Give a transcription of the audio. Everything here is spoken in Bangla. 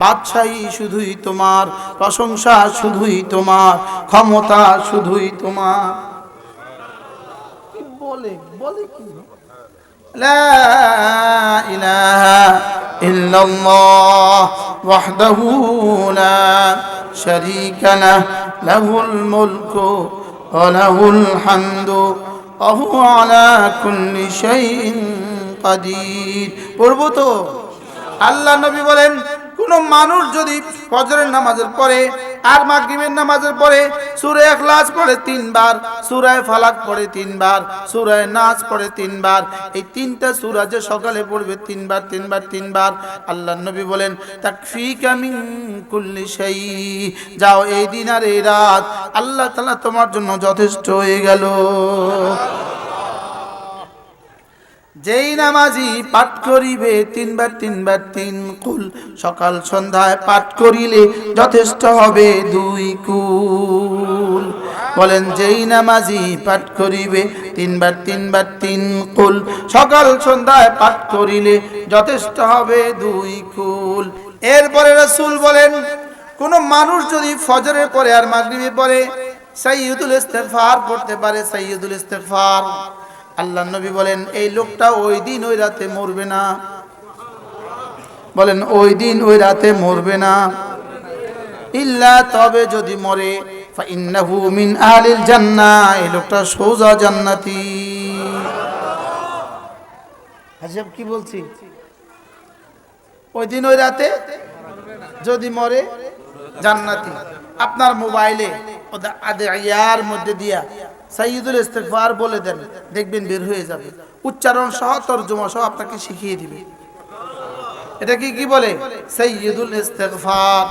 বাদশাহী শুধুই তোমার, প্রশংসা শুধুই তোমার, ক্ষমতা শুধুই তোমার। বলে বলে কি? পূর্ব তো? আল্লাহ নবী বলেন কোন মানুষ যদি ফজরের নামাজের পরে আর মাগরিবের নামাজের পরে সূরা ইখলাস পড়ে তিনবার সুরায় ফালাক পড়ে তিনবার সুরায় নাচ পড়ে তিনবার, এই তিনটা সূরা যে সকালে পড়বে তিনবার তিনবার তিনবার, আল্লাহ নবী বলেন, তাকফিকা মিন কুল্লি শাই যাও এই দিন আর এই রাত, আল্লাহ তাআলা তোমার জন্য যথেষ্ট হয়ে গেল। যেই নামাজি পাঠ করিবে, তিনবার তিনবার তিন কুল। সকাল সন্ধ্যায় পাঠ করিলে যথেষ্ট হবে দুই কুল। বলেন, যেই নামাজি পাঠ করিবে, তিনবার তিনবার তিন কুল। সকাল সন্ধ্যায় পাঠ করিলে যথেষ্ট হবে দুই কুল। এরপরে রসুল বলেন, কোন মানুষ যদি ফজরের পরে আর মাগরিবে পরে সাইয়্যিদুল ইস্তেগফার করতে পারে, সাইয়্যিদুল ইস্তেগফার। আল্লাহ নবী বলেন, এই লোকটা ওই দিন ওই রাতে মরবে না। বলেন, ওই দিন ওই রাতে মরবে না। ইল্লা তবে যদি মরে সোজা জান্নাতি। কি বলছি? ওই দিন ওই রাতে যদি মরে, জান্নাতি। আপনার মোবাইলে আদিয়ার মধ্যে দিয়া সাইয়দুল ইস্তেকবার বলে দেন, দেখবেন বের হয়ে যাবে। উচ্চারণ সহ তর্জমা সহ আপনাকে শিখিয়ে দিবে। এটা কি কি বলে? সাইয়দুল ইস্তেগফার।